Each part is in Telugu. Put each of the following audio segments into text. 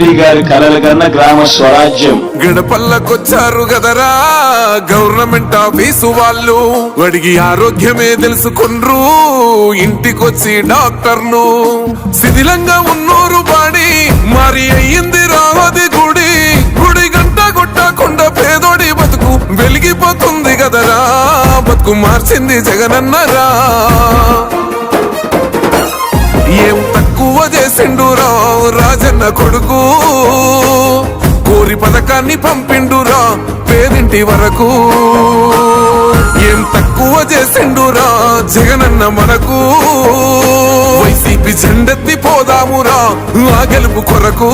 గాంధీ గారి కలల కన్నా గ్రామ స్వరాజ్యం. గడపల్లకొచ్చారు కదరా గవర్నమెంట్ ఆఫీసు వాళ్ళు. వాడికి ఆరోగ్యమే తెలుసుకుండ్రు ఇంటికొచ్చి డాక్టర్లు. శిథిలంగా ఉన్నోరు బాడి మరి అయ్యింది రావది గుడి. గుడి గంట కొట్టకుండా పేదోడి బతుకు వెలిగిపోతుంది కదరా బతుకు మార్చింది జగనన్నరా. ఏం తక్కువ చేసిండురా రాజన్న కొడుకు. కోరి పథకాన్ని పంపిండురా పేదింటి వరకు. ఏం తక్కువ చేసిండురా జగనన్న మనకు. వైసీపీ జెండెత్తి పోదామురా ఆ గెలుపు కొరకు.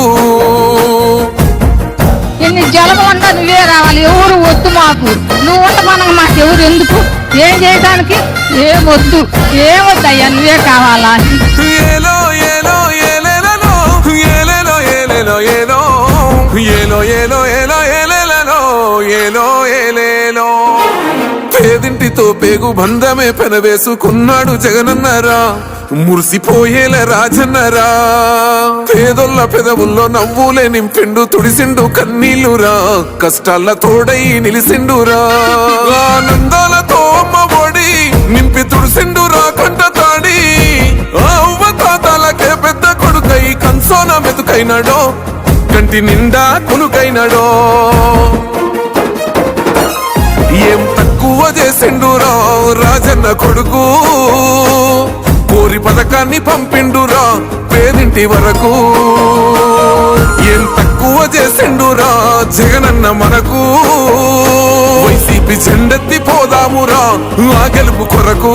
ఎన్ని జలము అంతా నువ్వే రావాలి ఎవరు వద్దు మాకు. నువ్వు ఉంట మనకు మాకు ఎవరు ఎందుకు? ఏం చేయడానికి? ఏం వద్దు. ఏం వద్దయ్యా నువ్వే కావాలా? ఎలో ఏలో ఏలో ఏలో ఏలో ఏలేలలో ఏలో ఏలేలో పేదింటితో పేగు బంధమే పెనవేసుకున్నాడు జగనన్నరా. మురిసిపోయేల రాజన్నరా. పేదొల్ల పెదవుల్లో నవ్వులే నింపిండు తుడిసిండు కన్నీళ్ళురా కష్టాల తోడై నిలిసిండురా. ఆనందాలతో అమ్మ ఒడి నింపి తుడిసిండురా కంటతో. కంసోన కంటి నిండా కునుకైనాడో. ఏం తక్కువ చేసిండురా రాజన్న కొడుకు. కోరి పథకాన్ని పంపిండురా పేదింటి వరకు. ఏం తక్కువ చేసిండురా జగనన్న మనకు. వైసీపీ జెండెత్తి పోదామురా ఆ గెలుపు కొరకు.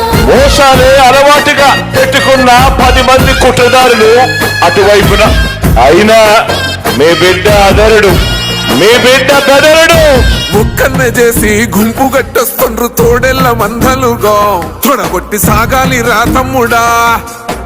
మోసాలే అలవాటుగా పెట్టుకున్న పది మంది కుట్రదారులు అటువైపున. అయినా మీ బిడ్డ అదరుడు మీ బిడ్డ బెదరుడు. ముక్కన్న చేసి గుంపు గట్టొస్తుండ్రు తోడెల్ల మందలుగా. తొడగొట్టి సాగాలి రా తమ్ముడా.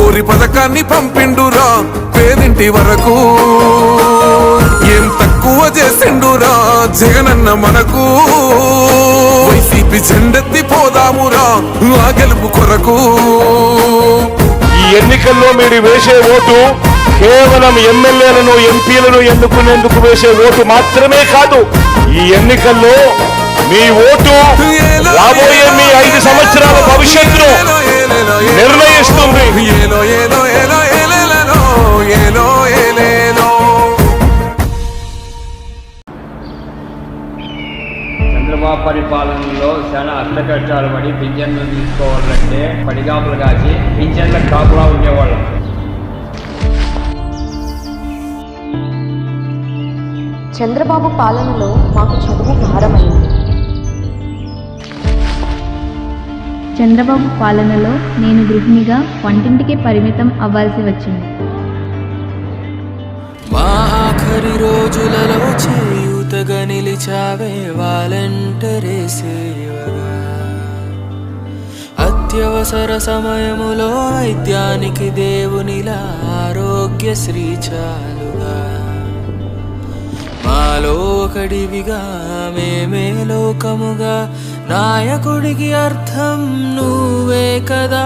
కోరి పథకాన్ని పంపిండురా. పేదింటి వరకు ఏం తక్కువ చేసిండురా. జగనన్న మనకు వైసీపీ జెండెత్తి పోదామురా. ఆ గెలుపు కొరకు ఈ ఎన్నికల్లో మీరు వేసే ఓటు కేవలం ఎమ్మెల్యేలను ఎంపీలను ఎన్నుకునేందుకు వేసే ఓటు మాత్రమే కాదు ఈ ఎన్నికల్లో మీ ఓటు రాబోయే మీ ఐదు సంవత్సరాల భవిష్యత్తును నిర్ణయిస్తుంది. చంద్రబాబు పరిపాలనలో చాలా అర్థకష్టాలు పడి పింఛన్లు తీసుకోవాలంటే పడిగాపులు కాసి పింఛన్ల కాపులా ఉండేవాళ్ళం. చంద్రబాబు పాలనలో మాకు చదువు భారమైంది. చంద్రబాబు పాలనలో నేను గృహిణిగా వంటింటికి పరిమితం అవ్వాల్సి వచ్చింది. మా ఆఖరి రోజులలో చేయూతగా నిలిచావే వాలంటరే సేవగా అత్యవసర సమయములో వైద్యానికి దేవునిలా ఆరోగ్యశ్రీ చాలుగా మాలో ఒకడివిగా మేమే లోకముగా నాయకుడికి అర్థం నువ్వే కదా.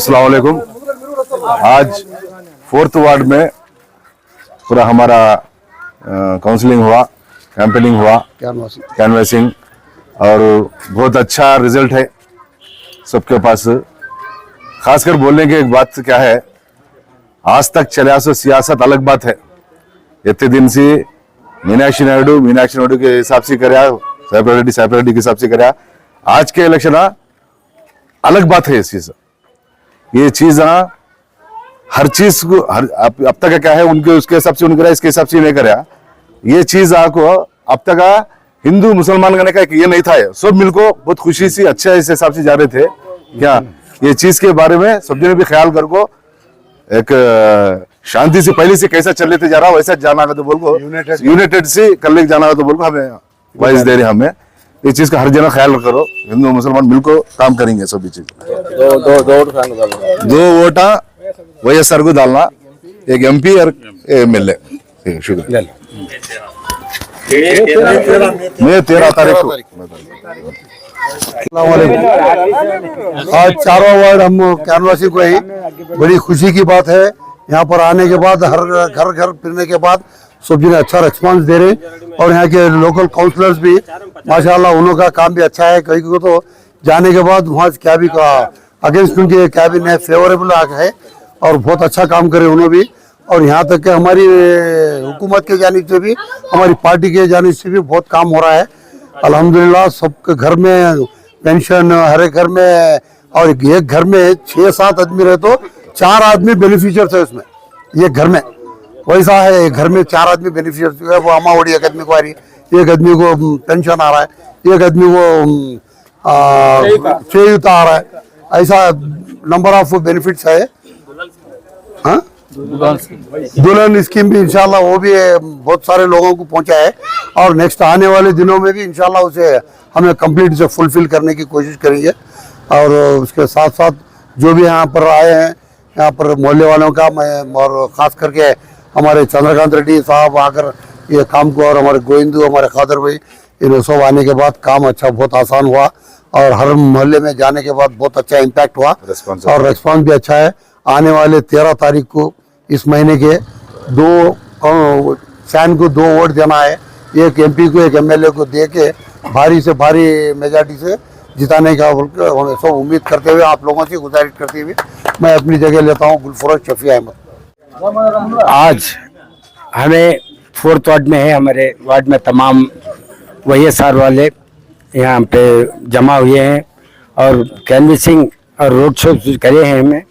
अस्सलाम वालेकुम। आज फोर्थ वार्ड में पूरा हमारा काउंसलिंग हुआ कैंपेनिंग हुआ कैनवसिंग और बहुत अच्छा रिज़ल्ट है सबके पास। खासकर बोलने की एक बात क्या है, आज तक चले सो सियासत अलग बात है। इतने दिन से मीनाक्षी नायडू मीनाक्षी नायडू के हिसाब से कराया साहेब रेड्डी रेड्डी के हिसाब से कराया आज के इलेक्शन अलग बात है इस चीज़। ये चीज़ हाँ, हर चीज़ को हर अब, अब तक क्या है उनके उसके हिसाब से उनके इसके हिसाब से नहीं कराया ये चीज़ आपको अब तक हाँ, हिंदू मुसलमान करने का ये नहीं था ये। सब मिलको बहुत खुशी से अच्छा इस हिसाब से जा रहे थे क्या ये चीज़ के बारे में सब जने भी ख्याल कर को एक शांति से पहले से कैसा चल लेते जा रहा वैसा जाना का तो बोल को यूनाइटेड से कल जाना का तो बोल को हमें वाइस दे रहे हमें। ये चीज़ का हर जना ख्याल करो हिंदू मुसलमान मिलको काम करेंगे सभी चीज़। दो दो दो दो वोटा को डालना। एक एम पी और एम एल ए शुक्रिया। मैं तेरह तारीख को। आज चारों वार्ड हम कैनवासी को ही बड़ी खुशी की बात है। यहाँ पर आने के बाद हर घर घर फिरने के बाद सबने अच्छा रिस्पांस दे रहे हैं। और यहाँ के लोकल काउंसलर्स भी, माशाल्लाह उन का काम भी अच्छा है। कहीं को तो जाने के बाद वहाँ क्या भी अगेंस्ट उनके कैबिन है फेवरेबल है और बहुत अच्छा काम करे उन्होंने भी। और यहाँ तक कि हमारी हुकूमत के जानिब से भी, हमारी पार्टी के जानिब से भी बहुत काम हो रहा है। अल्हम्दुलिल्लाह सबके घर में पेंशन हर एक घर में, और एक घर में छः सात आदमी रहे तो चार आदमी बेनिफिशियर्स है उसमें, ये घर में। वैसा है घर में चार आदमी बेनिफिशियर्स है वो अम्मा ओडी एक आदमी को आ रही है। एक आदमी को पेंशन आ रहा है। एक आदमी को चेयुता आ रहा है। ऐसा नंबर ऑफ़ बेनिफिट्स है। हाँ? दुल्हन स्कीम भी इंशाल्लाह वो भी बहुत सारे लोगों को पहुँचा है। और नेक्स्ट आने वाले दिनों में भी इंशाल्लाह उसे हमें कंप्लीट से फुलफिल करने की कोशिश करेंगे। और उसके साथ साथ जो भी यहाँ पर आए हैं यहाँ पर मोहल्ले वालों का मैं और ख़ास करके हमारे चंद्रकांत रेड्डी साहब आकर ये काम को और हमारे गोविंदू हमारे खादर भाई इन सब आने के बाद काम अच्छा बहुत आसान हुआ और हर मोहल्ले में जाने के बाद बहुत अच्छा इम्पैक्ट हुआ और रेस्पॉन्स भी अच्छा है। आने वाले तेरह तारीख को इस महीने के दो सैन को दो वोट देना है। एक एमपी को एक एमएलए को दे के भारी से भारी मेजॉरिटी से जिताने का बोलकर हम सब उम्मीद करते हुए आप लोगों से गुजारिश करते हुए मैं अपनी जगह लेता हूँ गुलफरोज शफी अहमद। आज हमें फोर्थ वार्ड में है, हमारे वार्ड में तमाम वही सार वाले यहाँ पे जमा हुए हैं और कैनवसिंग और रोड शो करे हैं हमें।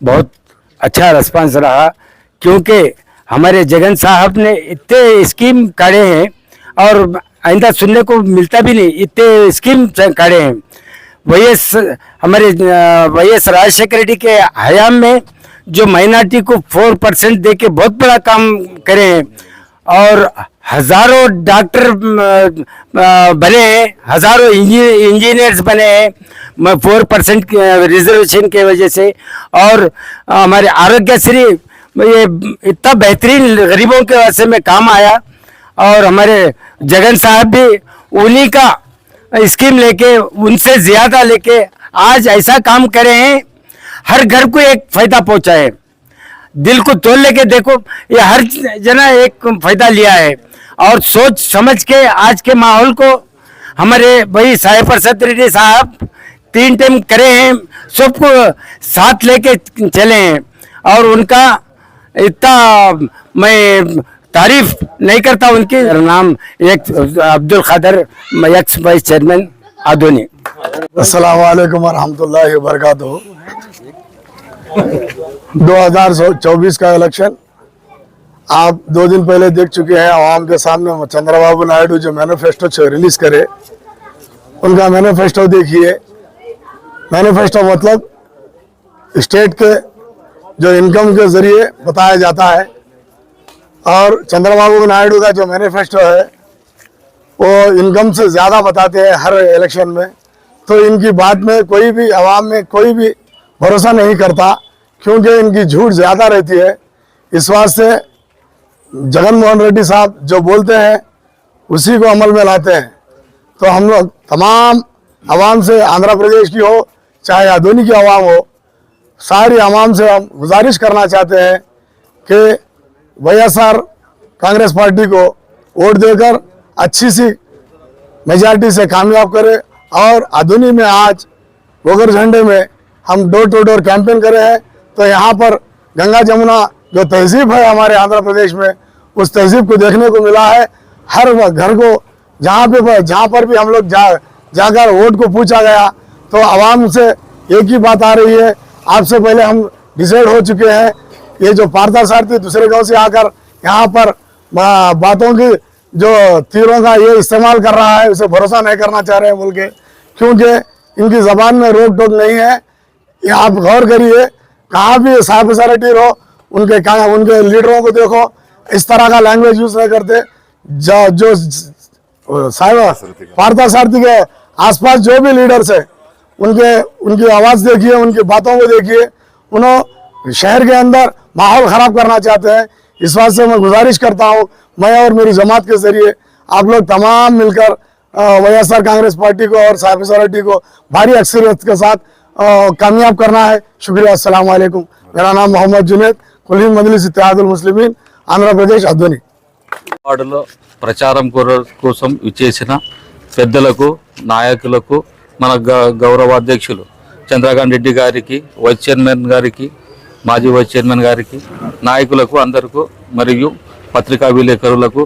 बहुत अच्छा रिस्पांस रहा, क्योंकि हमारे जगन साहब ने इतने स्कीम काढ़े हैं और आइंदा सुनने को मिलता भी नहीं, इतने स्कीम काढ़े हैं। वही हमारे वही राजशेखर रेड्डी के हयाम में जो माइनॉरिटी को फोर परसेंट दे के बहुत बड़ा काम करे और हज़ारों डॉक्टर बने, हज़ारों इंजीनियर्स बने हैं फोर परसेंट रिजर्वेशन के वजह से। और हमारे आरोग्यश्री ये इतना बेहतरीन गरीबों के वजह में काम आया। और हमारे जगन साहब भी उन्हीं का स्कीम लेके, उनसे ज़्यादा लेके आज ऐसा काम करे हैं हर घर को एक फ़ायदा पहुँचा है। दिल को तोड़ लेके देखो, ये हर जना एक फ़ायदा लिया है। और सोच समझ के आज के माहौल को हमारे भाई साहेब प्रसाद रेड्डी साहब तीन टाइम करे हैं, सबको साथ लेके चले हैं। और उनका इतना मैं तारीफ़ नहीं करता, उनकी नाम एक Abdul Khader ex vice chairman Adoni अस्सलाम वालेकुम वरहमतुल्लाहि वबरकातुहू। 2024 का इलेक्शन। आप दो दिन पहले देख चुके हैं, आवाम के सामने चंद्रबाबू नायडू जो मैनिफेस्टो रिलीज़ करे। उनका मैनिफेस्टो देखिए। मैनिफेस्टो मतलब स्टेट के जो इनकम के ज़रिए बताया जाता है। और चंद्रबाबू नायडू का जो मैनिफेस्टो है वो इनकम से ज़्यादा बताते हैं हर इलेक्शन में। तो इनकी बात में कोई भी आवाम में कोई भी भरोसा नहीं करता, क्योंकि इनकी झूठ ज़्यादा रहती है। इस वास्ते जगन मोहन रेड्डी साहब जो बोलते हैं, उसी को अमल में लाते हैं। तो हम लोग तमाम आवाम से, आंध्र प्रदेश की हो, चाहे आधुनिक की आवाम हो, सारी आवाम से हम गुजारिश करना चाहते हैं कि वाईएसआर कांग्रेस पार्टी को वोट देकर अच्छी सी मेजॉरिटी से कामयाब करे और आधुनिक में आज गोगर झंडे में हम डोर टू डोर कैंपेन करे हैं। तो यहाँ पर गंगा जमुना जो तहजीब है हमारे आंध्र प्रदेश में, उस तहजीब को देखने को मिला है। हर घर को जहाँ पे जहाँ पर भी हम लोग जा जाकर वोट को पूछा गया तो आवाम से एक ही बात आ रही है। आपसे पहले हम डिसाइड हो चुके हैं। ये जो पारदा सारथी दूसरे गाँव से आकर यहाँ पर बातों की जो तीरों का ये इस्तेमाल कर रहा है, उसे भरोसा नहीं करना चाह रहे हैं बोल के, क्योंकि इनकी जबान में रोक टोक नहीं है। ये आप गौर करिए, कहाँ भी साहब सैनिटी हो उनके कहाँ उनके लीडरों को देखो, इस तरह का लैंग्वेज यूज़ नहीं करते। जो जो पारदा सारथी के आसपास जो भी लीडर्स है, उनके, उनकी आवाज़ देखिए, उनकी बातों को देखिए उन्होंने शहर के अंदर माहौल ख़राब करना चाहते हैं। इस बात से मैं गुजारिश करता हूँ मैं और मेरी जमात के ज़रिए आप लोग तमाम मिलकर Y S R Congress party को और साहिब सोसाइटी को भारी अक्सरियत के साथ अ, कामयाब करना है शुक्रिया अस्सलाम वालेकुम मेरा नाम मोहम्मद जुनेद कुलीन मजलिस इत्तेहादुल मुस्लिमीन आंध्र प्रदेश अध्वनी వార్డులో ప్రచారం కొర- కోసం ఇచ్చేసిన పెద్దలకు నాయకులకు మన గ- గౌరవ అధ్యక్షులు చంద్రకాంత్ రెడ్డి గారికి వైస్ చైర్మన్ గారికి మాజీ వైస్ చైర్మన్ గారికి నాయకులకు అందరికీ మరియు పత్రికా విలేకరులకు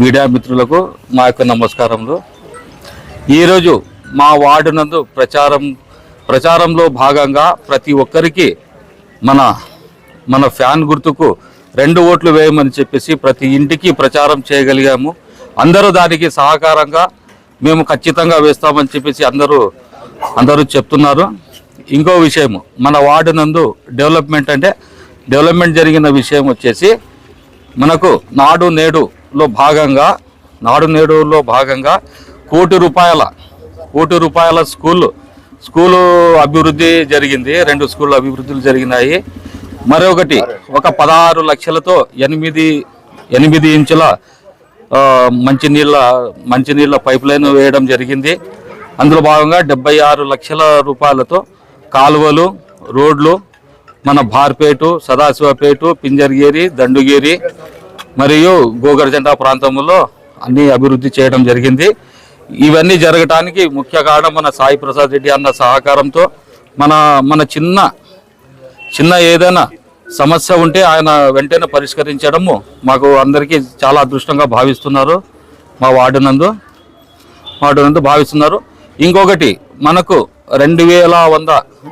మీడియా మిత్రులకు మా యొక్క నమస్కారములు. ఈరోజు మా వార్డు నందు ప్రచారం ప్రచారంలో భాగంగా ప్రతి ఒక్కరికి మన మన ఫ్యాన్ గుర్తుకు రెండు ఓట్లు వేయమని చెప్పేసి ప్రతి ఇంటికి ప్రచారం చేయగలిగాము. అందరూ దానికి సహకారంగా మేము ఖచ్చితంగా వేస్తామని చెప్పేసి అందరూ అందరూ చెప్తున్నారు. ఇంకో విషయం మన వార్డు నందు డెవలప్మెంట్ అంటే డెవలప్మెంట్ జరిగిన విషయం వచ్చేసి మనకు నాడు నేడులో భాగంగా నాడు నేడులో భాగంగా కోటి రూపాయల కోటి రూపాయల స్కూల్ స్కూలు అభివృద్ధి జరిగింది రెండు స్కూళ్ళు అభివృద్ధులు జరిగినాయి. మరొకటి ఒక పదహారు లక్షలతో ఎనిమిది ఎనిమిది ఇంచుల మంచినీళ్ళ మంచినీళ్ళ పైప్ లైన్ వేయడం జరిగింది. అందులో భాగంగా డెబ్బై ఆరు లక్షల రూపాయలతో కాలువలు రోడ్లు మన భార్పేటు సదాశివపేటు పింజర్గేరి దండుగేరి మరియు గోగర్జంట ప్రాంతంలో అన్ని అభివృద్ధి చేయడం జరిగింది. ఇవన్నీ జరగటానికి ముఖ్య కారణం మన సాయి ప్రసాద్ రెడ్డి అన్న సహకారంతో మన మన చిన్న చిన్న ఏదైనా సమస్య ఉంటే ఆయన వెంటనే పరిష్కరించడము మాకు అందరికీ చాలా అదృష్టంగా భావిస్తున్నారు మా వార్డు నందు వార్డు నందు భావిస్తున్నారు. ఇంకొకటి మనకు రెండు వేల వంద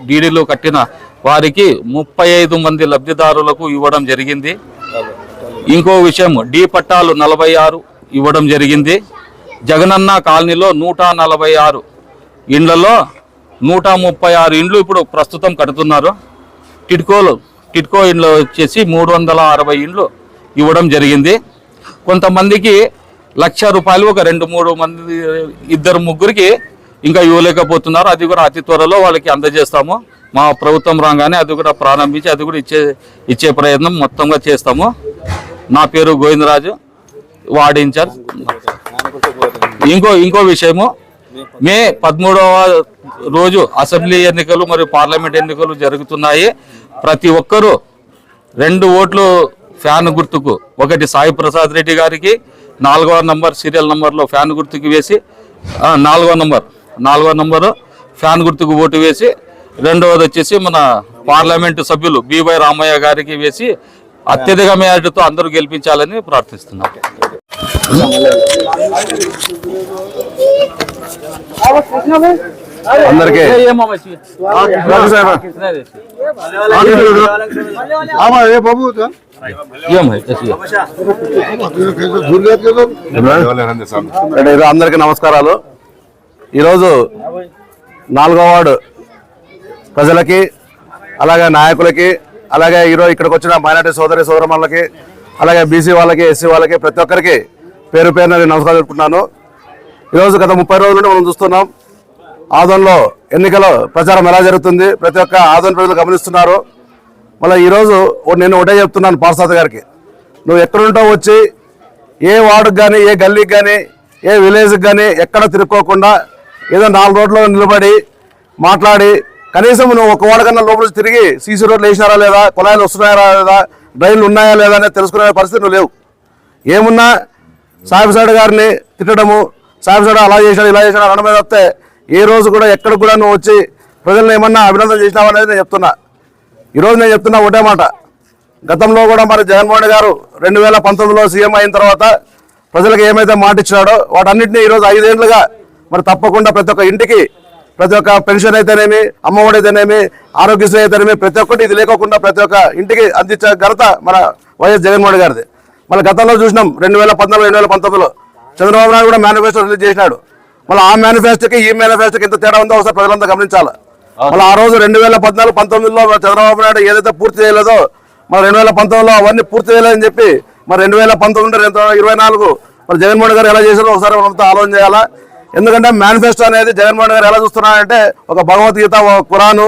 డీడీలు కట్టిన వారికి ముప్పై ఐదు మంది లబ్ధిదారులకు ఇవ్వడం జరిగింది. ఇంకో విషయం డి పట్టాలు నలభై ఆరు ఇవ్వడం జరిగింది. జగనన్న కాలనీలో నూట నలభై ఆరు ఇండ్లలో నూట ముప్పై ఆరు ఇండ్లు ఇప్పుడు ప్రస్తుతం కడుతున్నారు. టిడ్కోలు టిడ్కో ఇండ్లు వచ్చేసి మూడు వందల అరవై ఇండ్లు ఇవ్వడం జరిగింది. కొంతమందికి లక్ష రూపాయలు ఒక రెండు మూడు మంది ఇద్దరు ముగ్గురికి ఇంకా ఇవ్వలేకపోతున్నారు. అది కూడా అతి త్వరలో వాళ్ళకి అందజేస్తాము. మా ప్రభుత్వం రాగానే అది కూడా ప్రారంభించి అది కూడా ఇచ్చే ఇచ్చే ప్రయత్నం మొత్తంగా చేస్తాము. నా పేరు గోవిందరాజు. వార్డ్ ఇన్ఛార్జ్ ఇంకో ఇంకో విషయము. మే పదమూడవ రోజు అసెంబ్లీ ఎన్నికలు మరియు పార్లమెంట్ ఎన్నికలు జరుగుతున్నాయి. ప్రతి ఒక్కరూ రెండు ఓట్లు ఫ్యాన్ గుర్తుకు. ఒకటి సాయి ప్రసాద్ రెడ్డి గారికి నాలుగవ నంబర్ సీరియల్ నంబర్లో ఫ్యాన్ గుర్తుకు వేసి నాలుగవ నంబర్. నాలుగవ నంబరు ఫ్యాన్ గుర్తుకు ఓటు వేసి రెండవది వచ్చేసి మన పార్లమెంటు సభ్యులు బివై రామయ్య గారికి వేసి అత్యధిక మేరటుతో అందరూ గెలిపించాలని ప్రార్థిస్తున్నాం అందరికీ అందరికీ నమస్కారాలు ఈరోజు నాలుగో వార్డు ప్రజలకి అలాగే నాయకులకి అలాగే ఈరోజు ఇక్కడికి వచ్చిన మైనార్టీ సోదరి సోదరమణులకి అలాగే బీసీ వాళ్ళకి ఎస్సీ వాళ్ళకి ప్రతి ఒక్కరికి పేరు పేరున నేను నమస్కారం చెప్పుకుంటున్నాను ఈరోజు గత ముప్పై రోజుల నుండి మనం చూస్తున్నాం ఆదోన్లో ఎన్నికల ప్రచారం ఎలా జరుగుతుంది ప్రతి ఒక్క ఆదోన్ ప్రజలు గమనిస్తున్నారు. మళ్ళీ ఈరోజు నేను ఒకటే చెప్తున్నాను పార్సాద్ గారికి నువ్వు ఎక్కడుంటావు వచ్చి ఏ వార్డుకి కానీ ఏ గల్లీకి కానీ ఏ విలేజ్కి కానీ ఎక్కడ తిరుక్కోకుండా ఏదో నాలుగు రోడ్లో నిలబడి మాట్లాడి కనీసం నువ్వు ఒక వార్డు కన్నా లోపల తిరిగి సీసీ రోడ్లు వేసినారా లేదా కుళాయిలు వస్తున్నాయా లేదా డ్రైన్లు ఉన్నాయా లేదా అనేది తెలుసుకునే పరిస్థితి నువ్వు లేవు. ఏమున్నా సాహిబ్ గారిని తిట్టడము సాహిబ్ అలా చేశాడు ఇలా చేశాడు అనడం మీద వస్తే ఏ రోజు కూడా ఎక్కడ కూడా నువ్వు వచ్చి ప్రజలను ఏమన్నా అభినందన చేసినావు అనేది నేను చెప్తున్నా. ఈరోజు నేను చెప్తున్నా ఒకటే మాట. గతంలో కూడా మరి జగన్మోహన్ గారు రెండు వేల పంతొమ్మిదిలో సీఎం అయిన తర్వాత ప్రజలకు ఏమైతే మాట ఇచ్చినాడో వాటన్నిటిని ఈరోజు ఐదేళ్ళుగా మరి తప్పకుండా ప్రతి ఒక్క ఇంటికి ప్రతి ఒక్క పెన్షన్ అయితేనేమి అమ్మఒడి అయితేనేమి ఆరోగ్యశ్రీ అయితేనేమి ప్రతి ఒక్కటి ఇది లేకోకుండా ప్రతి ఒక్క ఇంటికి అందించే ఘనత మన వైఎస్ జగన్మోహన్ గారిది. మళ్ళీ గతంలో చూసినాం రెండు వేల పద్నాలుగు రెండు వేల పంతొమ్మిదిలో చంద్రబాబు నాయుడు కూడా మేనిఫెస్టో రిలీజ్ చేసినాడు. మళ్ళీ ఆ మేనిఫెస్టోకి ఈ మేనిఫెస్టోకి ఎంత తేడా ఉందో ఒకసారి ప్రజలంతా గమనించాలి. మళ్ళీ ఆ రోజు రెండు వేల పద్నాలుగు పంతొమ్మిదిలో చంద్రబాబు నాయుడు ఏదైతే పూర్తి చేయలేదో మరి రెండు వేల పంతొమ్మిదిలో అవన్నీ పూర్తి చేయలేదని చెప్పి మరి రెండు వేల పంతొమ్మిది రెండు వేల ఇరవై నాలుగు మరి జగన్మోహన్ గారు ఎలా చేశారో ఒకసారి మనంతా ఆలోచన చేయాలా? ఎందుకంటే మేనిఫెస్టో అనేది జగన్మోహన్ గారు ఎలా చూస్తున్నారంటే ఒక భగవద్గీత ఒక కురాను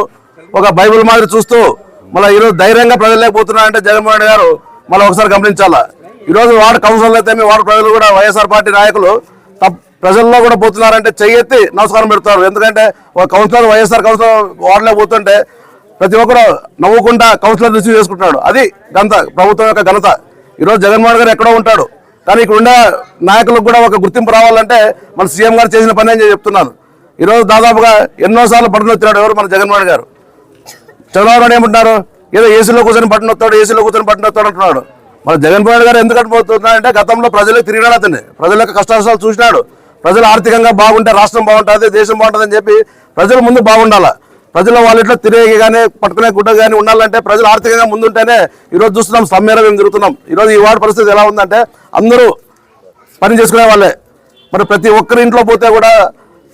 ఒక బైబిల్ మాదిరి చూస్తూ మళ్ళీ ఈరోజు ధైర్యంగా ప్రజలు పోతున్నారంటే జగన్మోహన్ గారు మళ్ళీ ఒకసారి గమనించాలా. ఈరోజు వార్డు కౌన్సిల్ అయితే వార్డు ప్రజలు కూడా వైఎస్ఆర్ పార్టీ నాయకులు ప్రజల్లో కూడా పోతున్నారంటే చెయ్యెత్తి నమస్కారం పెడతారు. ఎందుకంటే ఒక కౌన్సిలర్ వైఎస్ఆర్ కౌన్సిలర్ వార్డులో పోతుంటే ప్రతి ఒక్కరు నవ్వుకుంటా కౌన్సిలర్ రిసీవ్ చేసుకుంటున్నాడు. అది ఘనత ప్రభుత్వం యొక్క ఘనత. ఈరోజు జగన్మోహన్ గారు ఎక్కడో ఉంటాడు. కానీ ఇక్కడ ఉండే నాయకులకు కూడా ఒక గుర్తింపు రావాలంటే మన సీఎం గారు చేసిన పని అని చెప్తున్నాను ఈరోజు దాదాపుగా ఎన్నోసార్లు పట్టుకుని వచ్చినాడు ఎవరు? మన జగన్మోహన్ గారు. చంద్రబాబు నాయుడు ఏమంటున్నారు? ఏదో ఏసీలో కూర్చొని పట్టున వస్తాడు ఏసీలో కూర్చొని పట్టున వస్తాడు అంటున్నాడు. మన జగన్మోహన్ గారు ఎందుకంటే పోతున్నాడంటే గతంలో ప్రజలకు తిరిగినాడు అతన్ని. ప్రజల యొక్క కష్టాలు చూసినాడు. ప్రజలు ఆర్థికంగా బాగుంటే రాష్ట్రం బాగుంటుంది దేశం బాగుంటుంది అని చెప్పి ప్రజలు ముందు బాగుండాలా. ప్రజలు వాళ్ళట్లో తిరిగి కానీ పట్టుకునే గుడ్డ కానీ ఉండాలంటే ప్రజలు ఆర్థికంగా ముందుంటేనే ఈరోజు చూస్తున్నాం సమ్మేళనం మేము తిరుగుతున్నాం. ఈరోజు ఈ వార్డు పరిస్థితి ఎలా ఉందంటే అందరూ పని చేసుకునే వాళ్ళే. మరి ప్రతి ఒక్కరి ఇంట్లో పోతే కూడా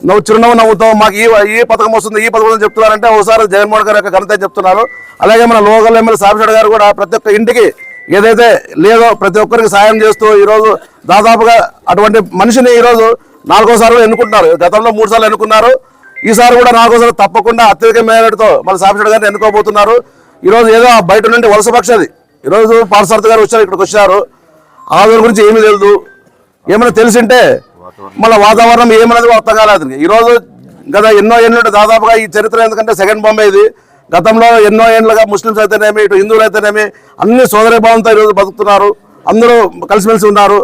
నువ్వు చిరునవ్వు నవ్వుతావు మాకు ఈ ఈ పథకం వస్తుంది ఈ పథకం చెప్తున్నారంటే ఒకసారి జగన్మోహన్ గారి యొక్క ఘనత చెప్తున్నారు. అలాగే మన లోకల్ ఎమ్మెల్యే సాబిషెడ్ గారు కూడా ప్రతి ఒక్క ఇంటికి ఏదైతే లేదో ప్రతి ఒక్కరికి సాయం చేస్తూ ఈరోజు దాదాపుగా అటువంటి మనిషిని ఈరోజు నాలుగోసారి ఎన్నుకుంటున్నారు. గతంలో మూడు సార్లు ఎన్నుకున్నారు. ఈసారి కూడా నాలుగోసారి తప్పకుండా అత్యధిక మేరటుతో మన సాబిషెడ్ గారిని ఎన్నుకోబోతున్నారు. ఈరోజు ఏదో బయట నుండి వలస పక్షది ఈరోజు పార్సారథి గారు వచ్చారు ఇక్కడికి వచ్చారు ఆదరణ గురించి ఏమీ తెలియదు ఏమైనా తెలిసింటే మళ్ళీ వాతావరణం ఏమన్నది అర్థం కాలేదు ఈరోజు ఈ రోజు గత ఎన్నో ఏళ్ళు దాదాపుగా ఈ చరిత్ర ఎందుకంటే సెకండ్ బాంబే ఇది. గతంలో ఎన్నో ఏళ్ళుగా ముస్లిమ్స్ అయితేనేమి ఇటు హిందువులు అయితేనేమి అన్ని సోదరి భావంతో ఈరోజు బతుకుతున్నారు. అందరూ కలిసిమెలిసి ఉన్నారు.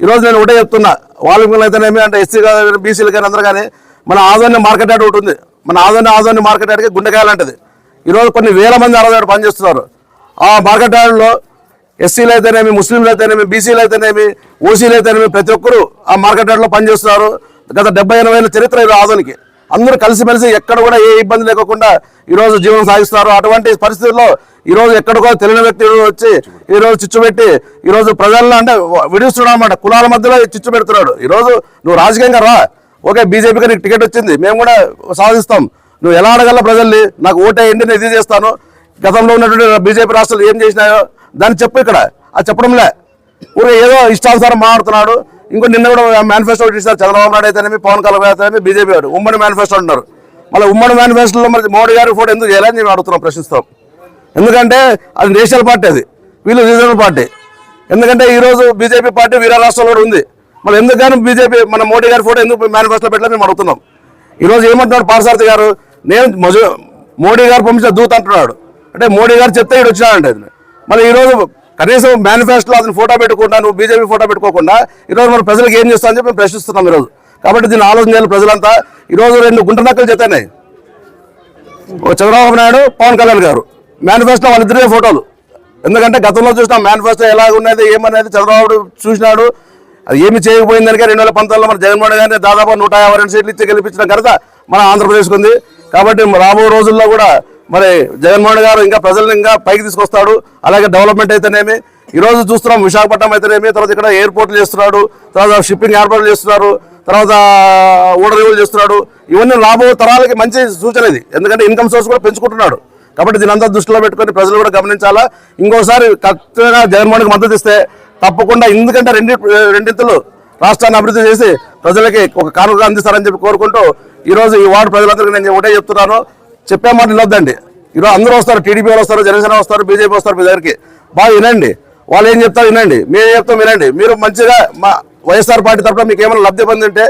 ఈరోజు నేను ఒకటే చెప్తున్నా. వాల్మీకులు అయితేనేమి అంటే ఎస్సీ కానీ బీసీలు కానీ అందరూ కానీ మన ఆదోని మార్కెట్ యార్డ్ ఒకటి ఉంది. మన ఆదోని ఆదోని మార్కెట్ యార్డ్కి గుండెకాయలు అంటది ఈరోజు కొన్ని వేల మంది ఆడదాడు పనిచేస్తున్నారు. ఆ మార్కెట్ యార్డ్లో ఎస్సీలు అయితేనేమి ముస్లింలు అయితేనేమి బీసీలు అయితేనేమి ఓసీలు అయితేనేమి ప్రతి ఒక్కరూ ఆ మార్కెట్ యార్డ్లో పనిచేస్తున్నారు. గత డెబ్బై ఎనభై ఏళ్ళ చరిత్ర ఇది ఆధునికి అందరూ కలిసిమెలిసి ఎక్కడ కూడా ఏ ఇబ్బంది లేకుండా ఈరోజు జీవనం సాగిస్తున్నారు. అటువంటి పరిస్థితుల్లో ఈరోజు ఎక్కడికో తెలియని వ్యక్తి వచ్చి ఈరోజు చిచ్చు పెట్టి ఈరోజు ప్రజల్లో అంటే విడుస్తున్నాడు అనమాట కులాల మధ్యలో చిచ్చు పెడుతున్నాడు. ఈరోజు నువ్వు రాజకీయంగా రా. ఓకే బీజేపీకి నీకు టికెట్ వచ్చింది. మేము కూడా సాధిస్తాం. నువ్వు ఎలా అడగల ప్రజల్ని? నాకు ఓటేయండి నేను ఇది చేస్తాను. గతంలో ఉన్నటువంటి బీజేపీ రాష్ట్రాలు ఏం చేసినాయో దాన్ని చెప్పు ఇక్కడ. అది చెప్పడంలే. ఊరే ఏదో ఇష్టానుసారం మాట్లాడుతున్నాడు. ఇంకో నిన్న కూడా మేనిఫెస్టో ఒకటి ఇస్తారు చంద్రబాబు నాయుడు అయితేనేమి పవన్ కళ్యాణ్ అయితేనేమి బీజేపీ వాడు. ఉమ్మడి మేనిఫెస్టో అంటున్నారు. మళ్ళీ ఉమ్మడి మేనిఫెస్టోలో మరి మోడీ గారు ఫోటో ఎందుకు చేయాలని మేము అడుగుతున్నాం ప్రశ్నిస్తాం. ఎందుకంటే అది నేషనల్ పార్టీ అది. వీళ్ళు రీజనల్ పార్టీ. ఎందుకంటే ఈరోజు బీజేపీ పార్టీ వీరా రాష్ట్రంలో కూడా ఉంది. మరి ఎందుకని బీజేపీ మన మోడీ గారి ఫోటో ఎందుకు మేనిఫెస్టో పెట్టాలని మేము అడుగుతున్నాం. ఈరోజు ఏమంటున్నాడు పార్సారథి గారు? నేను మోడీ గారు పంపించిన దూత అంటున్నాడు. అంటే మోడీ గారు చెప్తే ఇక్కడ వచ్చినాడంటే. మరి ఈరోజు కనీసం మేనిఫెస్టోలో అతను ఫోటో పెట్టుకుంటా నువ్వు బీజేపీ ఫోటో పెట్టుకోకుండా ఈరోజు మన ప్రజలకు ఏం చేస్తా అని చెప్పి ప్రశ్నిస్తున్నాం ఈరోజు. కాబట్టి దీన్ని ఆలోచన చేయాలి ప్రజలంతా. ఈరోజు రెండు గుంట నక్కలు చెత్తాయి ఓ చంద్రబాబు నాయుడు పవన్ కళ్యాణ్ గారు. మేనిఫెస్టో వాళ్ళిద్దరే ఫోటోలు. ఎందుకంటే గతంలో చూసిన మేనిఫెస్టో ఎలా ఉన్నది ఏమనేది చంద్రబాబు చూసినాడు. అది ఏమి చేయకపోయిందనికే రెండు వేల పంతొమ్మిదిలో మన జగన్మోహన్ గారిని దాదాపు నూట యాభై రెండు సీట్లు ఇచ్చి గెలిపించిన ఘనత మన ఆంధ్రప్రదేశ్కి ఉంది కాబట్టి రాబోయే రోజుల్లో కూడా మరి జగన్మోహన్ గారు ఇంకా ప్రజల్ని ఇంకా పైకి తీసుకొస్తాడు. అలాగే డెవలప్మెంట్ అయితేనేమి. ఈరోజు చూస్తున్నాం విశాఖపట్నం అయితేనేమి. తర్వాత ఇక్కడ ఎయిర్పోర్ట్లు చేస్తున్నాడు. తర్వాత షిప్పింగ్ ఏర్పాట్లు చేస్తున్నారు తర్వాత ఓడరేవులు చేస్తున్నాడు. ఇవన్నీ లాభం తరాలకి మంచి సూచన ఇది. ఎందుకంటే ఇన్కమ్ సోర్స్ కూడా పెంచుకుంటున్నాడు. కాబట్టి దీని అంతా దృష్టిలో పెట్టుకొని ప్రజలు కూడా గమనించాలా. ఇంకోసారి ఖచ్చితంగా జగన్మోహన్కి మద్దతు ఇస్తే తప్పకుండా ఎందుకంటే రెండు రెండింతలు రాష్ట్రాన్ని అభివృద్ధి చేసి ప్రజలకి ఒక కానుక అందిస్తారని చెప్పి కోరుకుంటూ ఈరోజు ఈ వార్డు ప్రజలందరికీ నేను ఒకటే చెప్తున్నాను. చెప్పే మాట నిలొద్దండి ఈరోజు అందరూ వస్తారు టీడీపీ వాళ్ళు వస్తారు జనసేన వస్తారు బీజేపీ వస్తారు మీ దగ్గరికి. బాగా వినండి. వాళ్ళు ఏం చెప్తారు వినండి. మేము చెప్తాం వినండి. మీరు మంచిగా మా వైఎస్ఆర్ పార్టీ తరఫున మీకు ఏమైనా లబ్ధి పొందింటే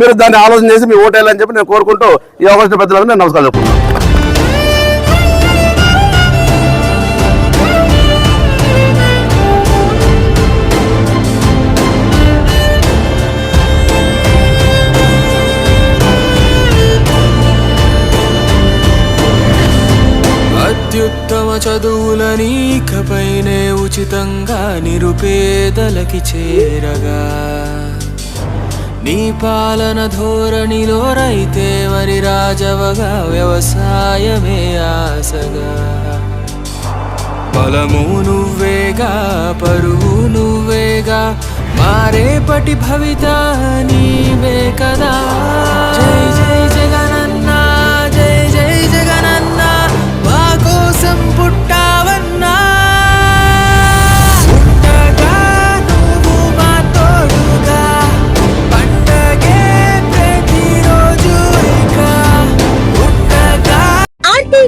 మీరు దాన్ని ఆలోచన చేసి మీ ఓటేయాలని చెప్పి నేను కోరుకుంటూ ఈ అవకాశం పెద్దలందరూ నేను నమస్కారం చెప్తున్నాను. నీకపైనే ఉచితంగా నిరుపేదలకి చేరగా. నీ పాలన ధోరణిలో రైతే మరి రాజవగా వ్యవసాయమే ఆసగా బలము నువ్వేగా పరువు నువ్వేగా మారేపటి భవిత నీవే కదా. జై